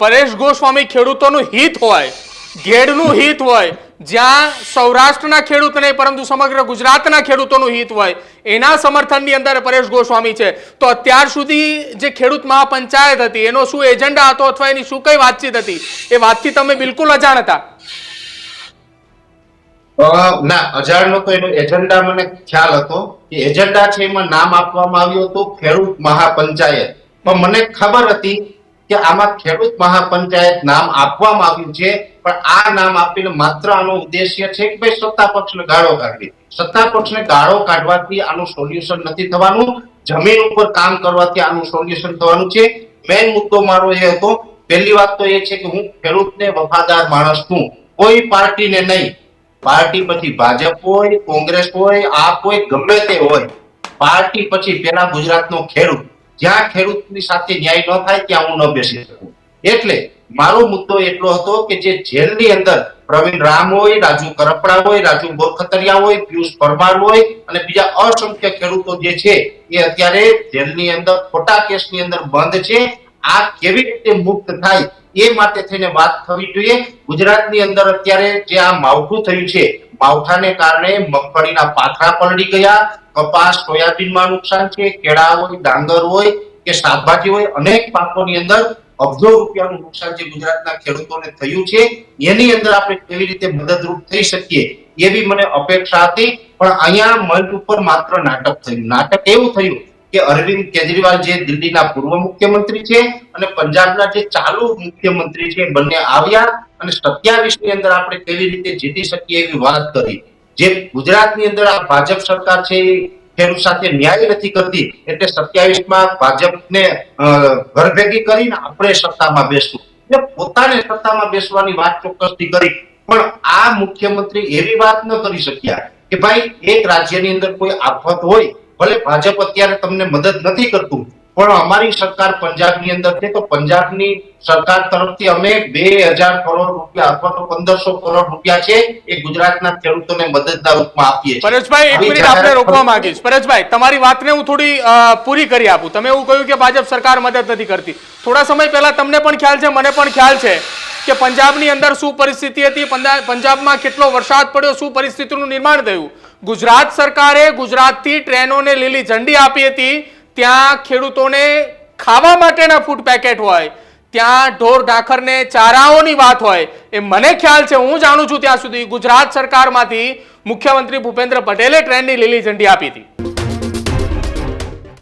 પરેશ ગોસ્વામી ખેડૂતોનું હિત હોય, ઘેડનું હિત હોય, જ્યાં સૌરાષ્ટ્રના ખેડૂત નહીં, પરંતુ સમગ્ર ગુજરાતના ખેડૂતોનું હિત હોય, એના સમર્થનની અંદર પરેશ ગોસ્વામી છે. તો અત્યાર સુધી જે ખેડૂત મહાપંચાયત હતી, એનો શું એજન્ડા હતો અથવા એની શું કઈ વાતચીત હતી, એ વાતથી તમે બિલકુલ અજાણ હતા ના અજાણનો તો એનો એજન્ડા મને ખ્યાલ હતો કે એજન્ડા છે એમાં નામ આપવામાં આવ્યું હતું ખેડૂત મહાપંચાયત. પણ મને ખબર હતી કે આમાં ખેડૂત મહાપંચાયત નામ આપવામાં આવ્યું છે, પણ આ નામ આપીને માત્ર આનો ઉદ્દેશ્ય છે કે ભાઈ સત્તા પક્ષને ગાળો કાઢવી. સત્તા પક્ષને ગાળો કાઢવાથી આનું સોલ્યુશન નથી થવાનું, જમીન ઉપર કામ કરવાથી આનું સોલ્યુશન થવાનું છે. મેઇન મુદ્દો મારો એ હતો, પહેલી વાત તો એ છે કે હું ખેડૂતને વફાદાર માણસ છું. કોઈ પાર્ટીને નહીં. પાર્ટી પછી ભાજપ હોય, કોંગ્રેસ હોય, આપ હોય, ગમે તે હોય. પાર્ટી પછી પેલા ગુજરાતનો ખેડૂત. જ્યાં ખેડૂતની સાથે ન્યાય ન થાય ત્યાં હું ન બેસી શકું. એટલે મારો મુદ્દો એટલો હતો કે જે જેલની અંદર પ્રવીણ રામ હોય, રાજુ કરપડા હોય, રાજુ બોરખતરિયા હોય, પિયુષ પરમાર હોય અને બીજા અસંખ્ય ખેડૂતો જે છે એ અત્યારે જેલની અંદર ખોટા કેસની અંદર બંધ છે. આ કેવી રીતે મુક્ત થાય એ માટે થઈને વાત થવી જોઈએ. ગુજરાતની અંદર અત્યારે જે આ માવઠું થયું છે માવઠાને કારણે મગફળીના પાથરા પલળી ગયા. કપાસ, સોયાબીનમાં નુકસાન છે, કેળા હોય, ડાંગર હોય કે શાકભાજી હોય, અનેક પાકોની અંદર અબજો રૂપિયાનું નુકસાન જે ગુજરાતના ખેડૂતોને થયું છે, એની અંદર આપણે કેવી રીતે મદદરૂપ થઈ શકીએ એવી મને અપેક્ષા હતી. પણ અહીંયા મંચ ઉપર માત્ર નાટક થયું. નાટક એવું થયું કે અરવિંદ કેજરીવાલ જે દિલ્હીના પૂર્વ મુખ્યમંત્રી છે અને પંજાબના જે ચાલુ મુખ્યમંત્રી છે, બંને આવ્યા અને સત્યાવીસની અંદર આપણે કેવી રીતે જીતી શકીએ એવી વાત કરી. જે ગુજરાતની અંદર આ ભાજપ સરકાર છે ખેડૂત સાથે ન્યાય નથી કરતી, એટલે સત્યાવીસમાં ભાજપને ઘરભેગી ઘર ભેગી કરીને આપણે સત્તામાં બેસવું. એટલે પોતાને સત્તામાં બેસવાની વાત ચોક્કસથી કરી. પણ આ મુખ્યમંત્રી એવી વાત ન કરી શક્યા કે ભાઈ, એક રાજ્યની અંદર કોઈ આફત હોય ભલે ભાજપ અત્યારે તમને મદદ નથી કરતું પણ અમારી સરકાર પંજાબની અંદર છે તો પંજાબની સરકાર તરફથી અમે બે હજાર કરોડ રૂપિયા અથવા તો પંદરસો કરોડ રૂપિયા છે એ ગુજરાતના ખેડૂતોને મદદના રૂપમાં આપીએ પરેશભાઈ એક મિનિટ આપણે રોકવા માંગીશ. પરેશભાઈ તમારી વાતને હું થોડી પૂરી કરી આપું. તમે એવું કહ્યું કે ભાજપ સરકાર મદદ નથી કરતી. થોડા સમય પહેલા તમને પણ ખ્યાલ છે મને પણ ખ્યાલ છે. કે પંજાબની અંદર શું પરિસ્થિતિ હતી? પંજા- પંજાબમાં કેટલો વરસાદ પડ્યો? શું પરિસ્થિતિનું નિર્માણ થયું? ગુજરાત સરકારે ગુજરાતથી ટ્રેનોને લીલી ઝંડી આપી હતી. ત્યાં ખેડૂતોને ખાવા માટેના ફૂડ પેકેટ હોય, ત્યાં ઢોર ઢાખરને ચારાઓની વાત હોય, એ મને ખ્યાલ છે, હું જાણું છું ત્યાં સુધી ગુજરાત સરકારમાંથી મુખ્યમંત્રી ભૂપેન્દ્ર પટેલે ટ્રેનની લીલી ઝંડી આપી હતી.